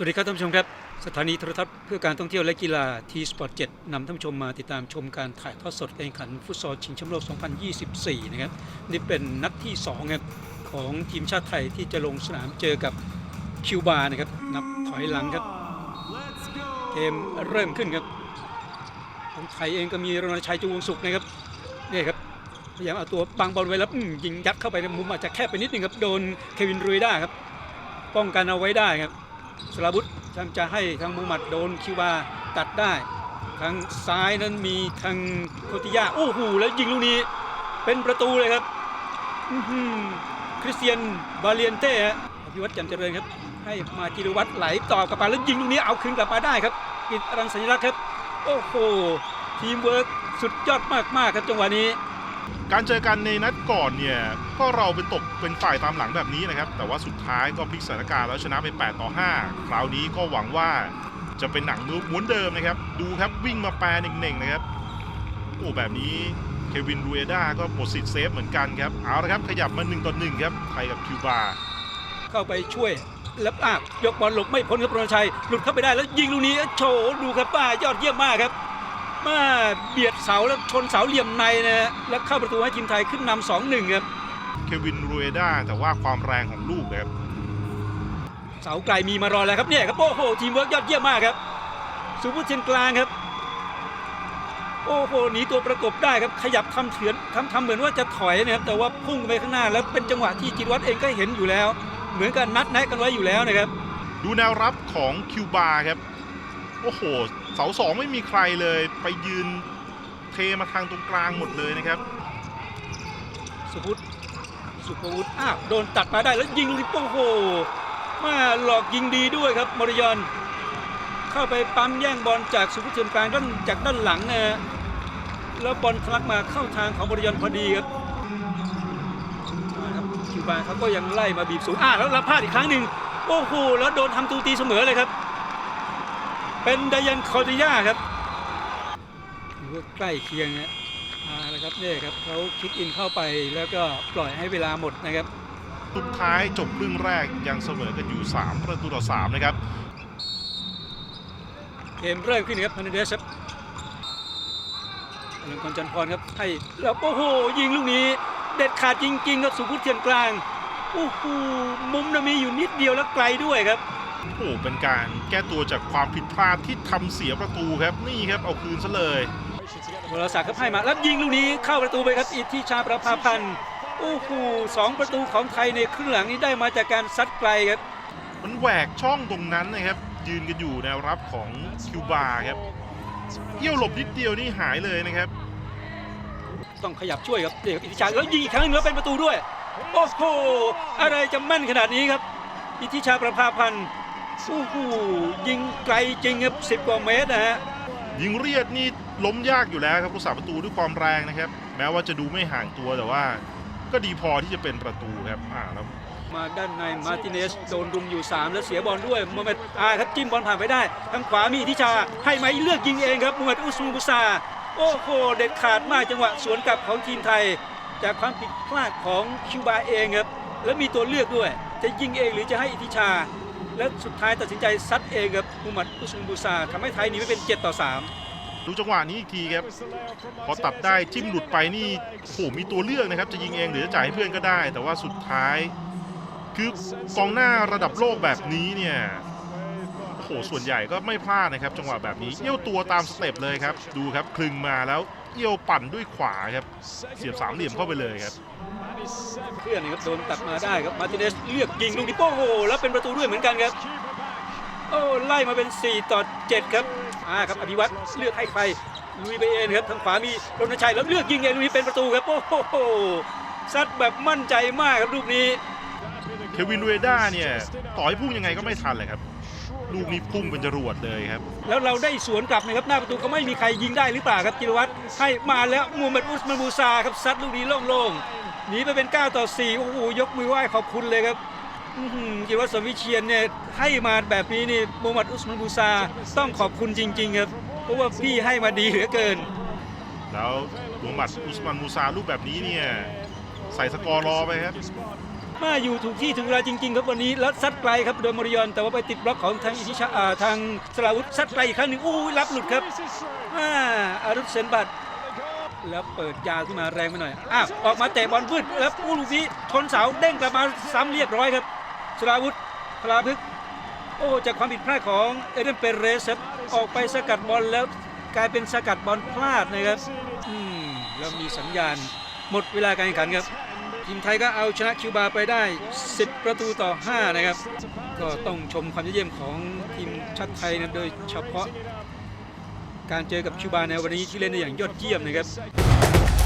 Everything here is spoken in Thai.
สวัสดีครับท่านผู้ชมครับ สถานีโทรทัศน์เพื่อการท่องเที่ยวและกีฬาทีสปอร์ต7นำท่านผู้ชมมาติดตามชมการถ่ายทอดสดการแข่งขันฟุตซอลชิงแชมป์โลก 2024 นะครับ นี่เป็นนัดที่2ครับของทีมชาติไทยที่จะลงสนามเจอกับคิวบานะครับ นับถอยหลังครับ เกมเริ่มขึ้นครับของไทยเองก็มีรณชัยจูวงสุขนะครับนี่ครับพยายามเอาตัวบังบอลไว้แล้วยิงยัดเข้าไปในมุมอาจจะแคบไปนิดนึงครับโดนเควินรุยได้ครับป้องกันเอาไว้ได้ครับ สลาบุตพยายามจะให้ทางมูฮัมหมัดโดนคิวบาตัดได้ ทางซ้ายนั้นมีทางโคติยาโอ้โหแล้วยิงลูกนี้เป็นประตูเลยครับคริสเตียนบาเลียนเต้ฮะอภิวัตรจันเจริญครับ ให้มาจิรวัตรไหลต่อกลับมาแล้วยิงลูกนี้เอาคืนกลับมาได้ครับปิดรังสัญลักษณ์ครับ โอ้โหทีมเวิร์กสุดยอดมากๆครับจังหวะนี้ การเจอกันในนัดก่อนเนี่ยก็เราเป็นตกเป็นฝ่ายตามหลังแบบนี้นะครับ แต่ว่าสุดท้ายก็พลิกสถานการณ์แล้วชนะไป 8 ต่อ 5 คราวนี้ก็หวังว่าจะเป็นหนังม้วนเดิมนะครับ ดูครับวิ่งมาแปรเน่งๆนะครับโอ้แบบนี้เควินรูเอด้าก็หมดสิทธิ์เซฟเหมือนกันครับ เอาละครับขยับมา1ต่อ1ครับไทยกับคิวบา เข้าไปช่วยแล้วป้ายกบอลหลบไม่พ้นครับรณชัยหลุดเข้าไปได้แล้วยิงลูกนี้โฉดูครับป้ายอดเยี่ยมมากครับ มาเบียดเสาแล้วชนเสาเหลี่ยมในนะฮะแล้วเข้าประตูให้ทีมไทยขึ้นนำสองหนึ่งครับเควินรูเอด้าแต่ว่าความแรงของลูกนะครับเสาไกลมีมารอแล้วครับเนี่ยครับโอ้โหทีมเวิร์กยอดเยี่ยมมากครับสุภุชเชนกลางครับ โอ้โหหนีตัวประกบได้ครับขยับทำเถือนทำทำเหมือนว่าจะถอยนะครับแต่ว่าพุ่งไปข้างหน้าแล้วเป็นจังหวะที่จิรวัตรเองก็เห็นอยู่แล้ว เหมือนกันนัดแนะกันไว้อยู่แล้วนะครับ ดูแนวรับของคิวบาครับ โอ้โห เสาสองไม่มีใครเลย ไปยืนเทมาทางตรงกลางหมดเลยนะครับ สุพุทธสุภวุฒิอ้าวโดนตัดมาได้แล้วยิงลูกนี้โอ้โหมาหลอกยิงดีด้วยครับมรยอนเข้าไปปั๊มแย่งบอลจากสุพุทธเทียนกลางด้านจากด้านหลังนะแล้วบอลทะลักมาเข้าทางของมรยอนพอดีครับคิวบาเขาก็ยังไล่มาบีบสูงอ่าแล้วรับพลาดอีกครั้งหนึ่งโอ้โหแล้วโดนทำตูตีเสมอเลยครับ เป็นไดยันคอร์ติยาครับถือว่าใกล้เคียงนะมาแล้วครับเนี่ยครับเขาคิกอินเข้าไปแล้วก็ปล่อยให้เวลาหมดนะครับ สุดท้ายจบครึ่งแรกยังเสมอกันอยู่ 3 ประตูต่อ 3 นะครับ เกมเริ่มขึ้นนะครับพันเดชครับอลังกรจันทร์พรครับให้แล้วโอ้โห ยิงลูกนี้ เด็ดขาดจริงๆครับสุพุทธเทียนกลางโอ้โหมุมน่ะมีอยู่นิดเดียวแล้วไกลด้วยครับ โอ้โหเป็นการแก้ตัวจากความผิดพลาดที่ทำเสียประตูครับนี่ครับเอาคืนซะเลยวรศักดิ์ครับให้มาแล้วยิงลูกนี้เข้าประตูไปครับอิทธิชาประภาพันธ์โอ้โหสองประตูของไทยในครึ่งหลังนี้ได้มาจากการซัดไกลครับมันแหวกช่องตรงนั้นนะครับ ยืนกันอยู่แนวรับของคิวบาครับเอี้ยวหลบนิดเดียวนี่หายเลยนะครับ ต้องขยับช่วยครับเด็กอิทธิชาแล้วยิงอีกครั้งหนึงแล้วเป็นประตูด้วยโอ้โหอะไรจะแม่นขนาดนี้ครับ อิทธิชาประภาพันธ์ โอ้โหยิงไกลจริงครับสิบกว่าเมตรนะฮะยิงเรียดนี่ล้มยากอยู่แล้วครับผู้สาประตูด้วยความแรงนะครับ แม้ว่าจะดูไม่ห่างตัวแต่ว่า ก็ดีพอที่จะเป็นประตูครับอ่าแล้วมาด้านในมาร์ติเนสโดนรุมอยู่ 3 แล้วเสียบอลด้วยโมเมดอาครับจิ้มบอลผ่านไปได้ทางขวามีอิทธิชาให้ไหมเลือกยิงเองครับมูฮัมหมัดอุสมูบุซาโอ้โหเด็ดขาดมากจังหวะสวนกลับของทีมไทย จากความผิดพลาดของคิวบาเองครับแล้วมีตัวเลือกด้วย จะยิงเองหรือจะให้อิทธิชา และสุดท้ายตัดสินใจซัดเองครับมูมัดอุสมูบุซาทำให้ไทยหนีไม่เป็น 7 ต่อ 3 ดูจังหวะนี้อีกทีครับพอตัดได้จิ้มหลุดไปนี่โอ้โหมีตัวเลือกนะครับ จะยิงเองหรือจะจ่ายให้เพื่อนก็ได้ แต่ว่าสุดท้าย คือกองหน้าระดับโลกแบบนี้เนี่ยโอ้โหส่วนใหญ่ก็ไม่พลาดนะครับ จังหวะแบบนี้เอี้ยวตัวตามสเต็ปเลยครับ ดูครับคลึงมาแล้วเอี้ยวปั่นด้วยขวาครับ เสียบสามเหลี่ยมเข้าไปเลยครับ เพื่อนนะครับโดนตัดมาได้ครับมาร์ติเนสเลือกยิงลูกนี้โอ้โหแล้วเป็นประตูด้วยเหมือนกันครับโอ้ไล่มาเป็น 4 ต่อ 7 ครับอ่าครับอภิวัตรเลือกให้ใครลุยไปเองครับทางขวามีรณชัยแล้วเลือกยิงเองลูกนี้เป็นประตูครับโอ้โหซัดแบบมั่นใจมากครับลูกนี้เควินรูเอด้าเนี่ยต่อให้พุ่งยังไงก็ไม่ทันเลยครับลูกนี้พุ่งเป็นจรวดเลยครับ แล้วเราได้สวนกลับนะครับหน้าประตูก็ไม่มีใครยิงได้หรือเปล่าครับจิรวัตรให้มาแล้วมูฮัมหมัดอุสมันบูซาครับซัดลูกนี้โล่งๆ หนีไปเป็น 9 ต่อ 4 โอ้โห ยกมือไหว้ขอบคุณเลยครับอื้อหือจิรวัตรสมวิเชียนเนี่ยให้มาแบบนี้นี่มูฮัมหมัดอุสมันบูซาต้องขอบคุณจริง ๆ ครับ เพราะว่าพี่ให้มาดีเหลือเกิน แล้วมูฮัมหมัดอุสมันมูซาลูกแบบนี้เนี่ยใส่สกอร์รอไปครับมาอยู่ถูกที่ถูกเวลาจริงๆครับวันนี้แล้วซัดไกลครับโดยมริยอนแต่ว่าไปติดบล็อกของทางอิชิชาอ่าทางสราวุธซัดไกลอีกครั้งหนึ่งอู้ยรับหลุดครับอ่าอารุษเซนบัต แล้วเปิดยาวขึ้นมาแรงไปหน่อยอ้าวออกมาเตะบอลวืดแล้วอู้ลูกนี้ชนเสาเด้งกลับมาซ้ำเรียบร้อยครับสราวุธพลาพึกษ์โอ้จากความผิดพลาดของเอเดนเปเรสครับออกไปสกัดบอลแล้วกลายเป็นสกัดบอลพลาดนะครับอืมแล้วมีสัญญาณหมดเวลาการแข่งขันครับทีมไทยก็เอาชนะคิวบาไปได้ 10 ประตูต่อ 5 นะครับ ก็ต้องชมความยอดเยี่ยมของทีมชาติไทยนะโดยเฉพาะ การเจอกับคิวบาในวันนี้ที่เล่นได้อย่างยอดเยี่ยมนะครับ